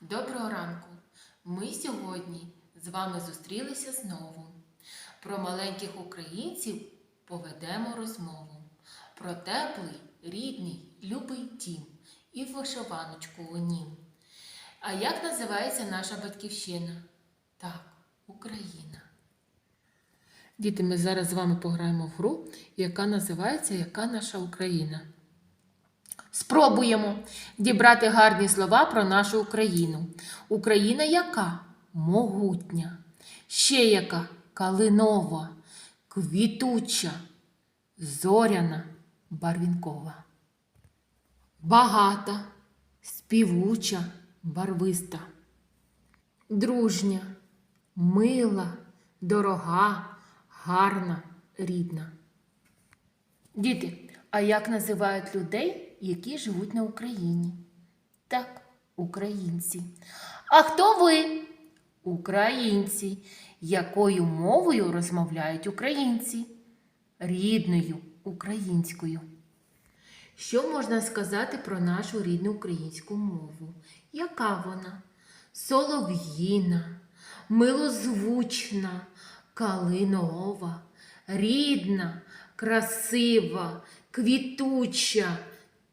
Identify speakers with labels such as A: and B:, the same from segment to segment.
A: Доброго ранку! Ми сьогодні з вами зустрілися знову. Про маленьких українців поведемо розмову. Про теплий, рідний, любий дім і вишиваночку у нім. А як називається наша батьківщина? Так, Україна. Діти, ми зараз з вами пограємо в гру, яка називається Яка наша Україна. Спробуємо дібрати гарні слова про нашу Україну. Україна яка? Могутня. Ще яка калинова, квітуча, зоряна, барвінкова. Багата, співуча, барвиста. Дружня, мила, дорога, гарна, рідна. Діти, а як називають людей, які живуть на Україні? Так, українці. А хто ви? Українці. Якою мовою розмовляють українці? Рідною українською. Що можна сказати про нашу рідну українську мову? Яка вона? Солов'їна, милозвучна, калинова, рідна, красива, квітуча,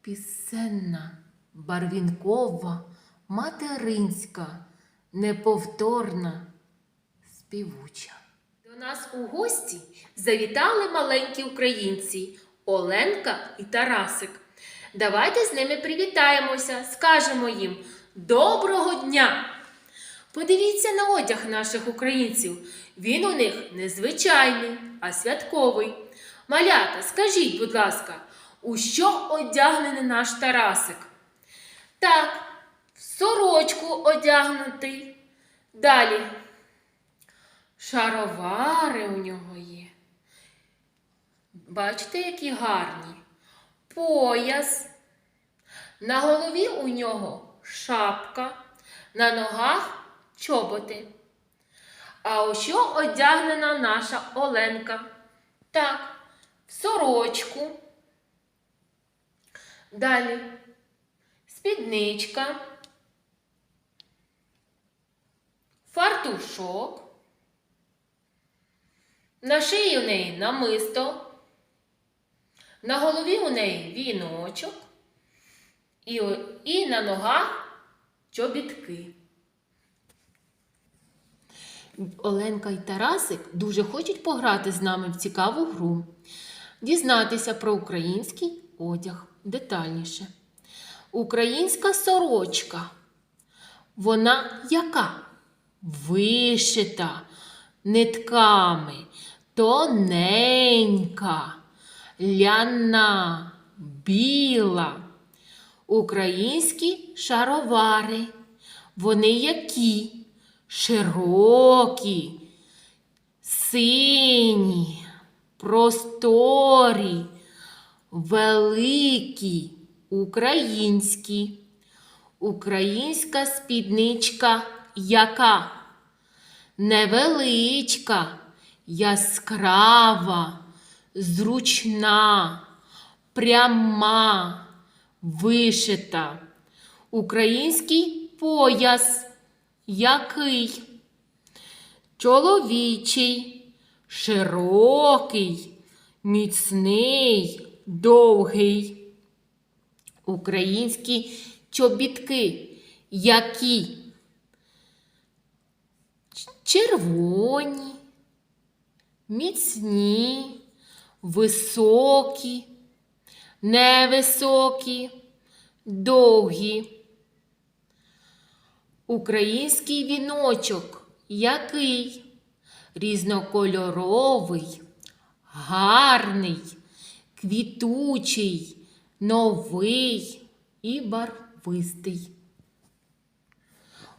A: пісенна, барвінкова, материнська, неповторна, співуча. До нас у гості завітали маленькі українці Оленка і Тарасик. Давайте з ними привітаємося, скажемо їм доброго дня! Подивіться на одяг наших українців. Він у них не звичайний, а святковий. Малята, скажіть, будь ласка, у що одягнений наш Тарасик? Так, в сорочку одягнутий. Далі. Шаровари у нього є. Бачите, які гарні. Пояс. На голові у нього шапка, на ногах чоботи. А у що одягнена наша Оленка? Так, в сорочку. Далі. Спідничка, фартушок. На шиї у неї намисто, на голові у неї віночок. І, і на ногах чобітки. Оленка і Тарасик дуже хочуть пограти з нами в цікаву гру, дізнатися про український одяг детальніше. Українська сорочка. Вона яка? Вишита нитками, тоненька, ляна, біла. Українські шаровари. Вони які? Широкі, сині, просторі, великі, українські. Українська спідничка яка? Невеличка, яскрава, зручна, пряма, вишита. Український пояс. Який? Чоловічий, широкий, міцний, довгий. Українські чобітки. Які? Червоні, міцні, високі, невисокі, довгі. Український віночок який? Різнокольоровий, гарний, квітучий, новий і барвистий.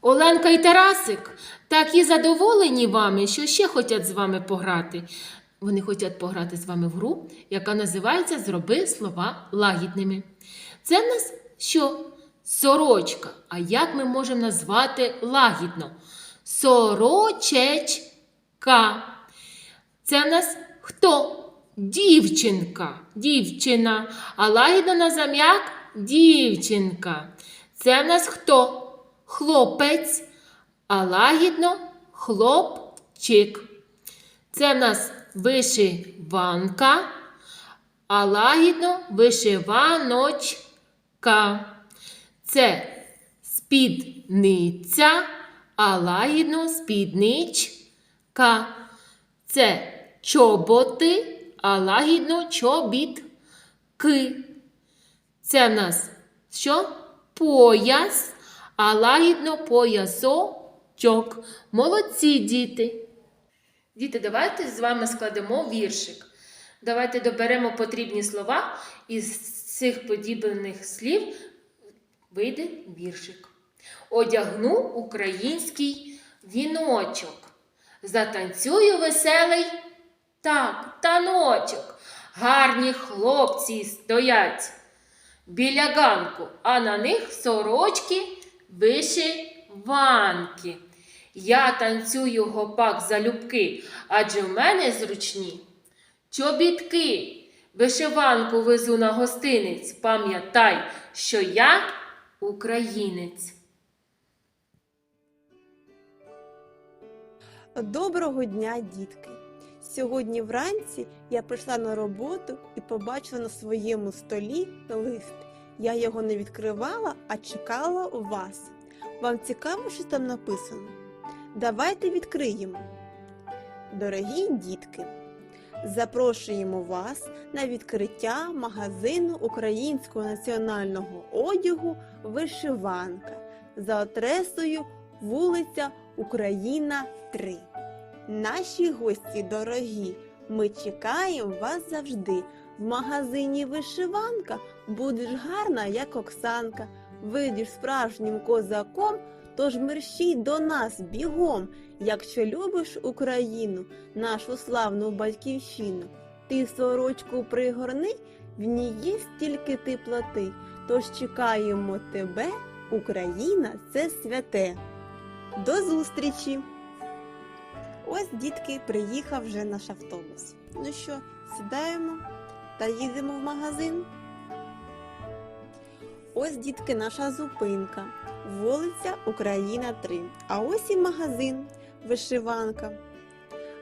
A: Оленка і Тарасик такі задоволені вами, що ще хочуть з вами пограти. Вони хочуть пограти з вами в гру, яка називається Зроби слова лагідними. Це в нас що? Сорочка. А як ми можемо назвати лагідно? Сорочечка. Це в нас хто? Дівчинка. Дівчина. А лагідно на зам'як дівчинка. Це в нас хто? хлопець, а лагідно хлопчик. Це в нас вишиванка, а лагідно вишиваночка. Це спідниця, а лагідно спідничка. Це чоботи, а лагідно чобітки. Це в нас що? Пояс, а лагідно поясочок. Молодці діти. Діти, давайте з вами складемо віршик. Давайте доберемо потрібні слова і з цих подібних слів вийде віршик. Одягну український віночок. Затанцюю веселий так, таночок. Гарні хлопці стоять біля ганку, а на них сорочки вишиванки. Я танцюю гопак залюбки, адже в мене зручні чобітки. Вишиванку везу на гостинець. Пам'ятай, що я українець.
B: Доброго дня, дітки! Сьогодні вранці я прийшла на роботу і побачила на своєму столі лист. Я його не відкривала, а чекала вас. Вам цікаво, що там написано? Давайте відкриємо. Дорогі дітки, запрошуємо вас на відкриття магазину українського національного одягу Вишиванка за адресою вулиця Україна 3. Наші гості дорогі, ми чекаємо вас завжди. В магазині вишиванка будеш гарна, як Оксанка. Вийдеш справжнім козаком, тож мерщій до нас бігом, якщо любиш Україну, нашу славну батьківщину. Ти сорочку пригорни, в ній є стільки теплоти. Тож чекаємо тебе, Україна, це святе. До зустрічі! Ось, дітки, приїхав вже наш автобус. Ну що, сідаємо та їдемо в магазин. Ось, дітки, наша зупинка. Вулиця Україна 3. А ось і магазин, вишиванка.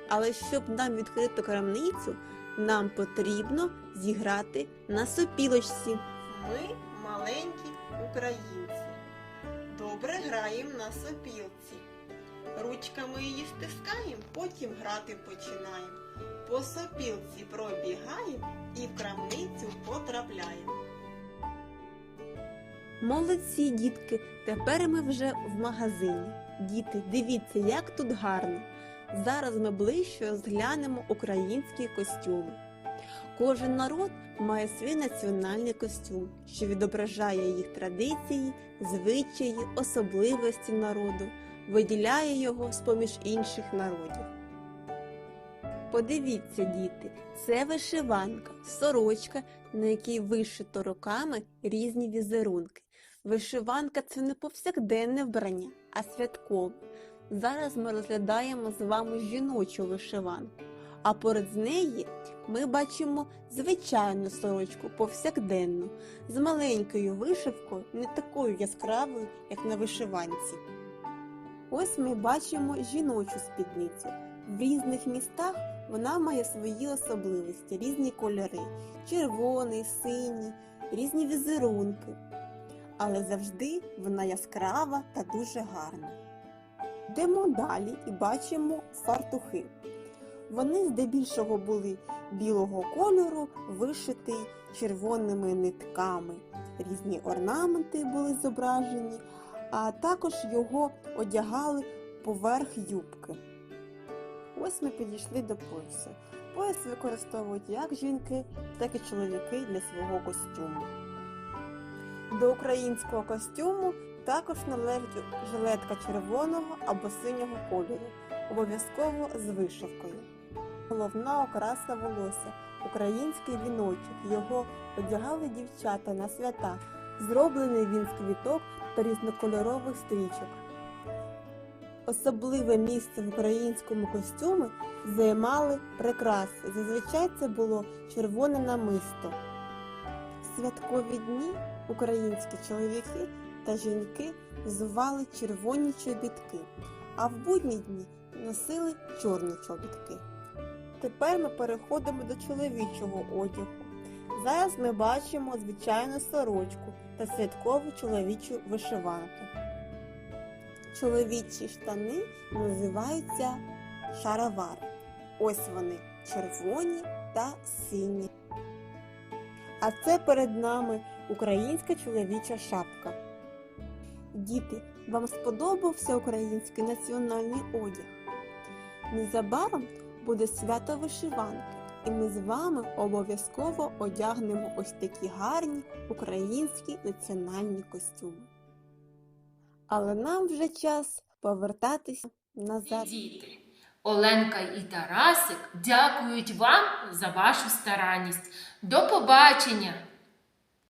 B: Але щоб нам відкрити крамницю, нам потрібно зіграти на сопілочці. Ми маленькі українці. Добре граємо на сопілці. Ручками її стискаємо, потім грати починаємо. По сопілці пробігаємо і в крамницю потрапляємо. Молодці, дітки, тепер ми вже в магазині. Діти, дивіться, як тут гарно. Зараз ми ближче розглянемо українські костюми. Кожен народ має свій національний костюм, що відображає їх традиції, звичаї, особливості народу виділяє його з-поміж інших народів. Подивіться, діти, це вишиванка, сорочка, на якій вишито руками різні візерунки. Вишиванка це не повсякденне вбрання, а святкове. Зараз ми розглядаємо з вами жіночу вишиванку, а поряд з неї ми бачимо звичайну сорочку повсякденну, з маленькою вишивкою, не такою яскравою, як на вишиванці. Ось ми бачимо жіночу спідницю. В різних містах вона має свої особливості, різні кольори червоний, синій, різні візерунки. Але завжди вона яскрава та дуже гарна. Йдемо далі і бачимо фартухи. Вони здебільшого були білого кольору, вишиті червоними нитками. Різні орнаменти були зображені, а також його одягали поверх юбки. Ось ми підійшли до пояса. Пояс використовують як жінки, так і чоловіки для свого костюму. До українського костюму також належить жилетка червоного або синього кольору, обов'язково з вишивкою. Головна окраса волосся український віночок. Його одягали дівчата на свята. Зроблений він з квіток та різнокольорових стрічок. Особливе місце в українському костюмі займали прикраси. Зазвичай це було червоне намисто. В святкові дні українські чоловіки та жінки взували червоні чобітки, а в будні дні носили чорні чобітки. Тепер ми переходимо до чоловічого одягу. Зараз ми бачимо звичайну сорочку та святкову чоловічу вишиванку. Чоловічі штани називаються шаровари. Ось вони червоні та сині. А це перед нами українська чоловіча шапка. Діти, вам сподобався український національний одяг? Незабаром буде свято вишиванки, і ми з вами обов'язково одягнемо ось такі гарні українські національні костюми. Але нам вже час повертатися назад.
A: Діти, Оленка і Тарасик дякують вам за вашу старанність. До побачення!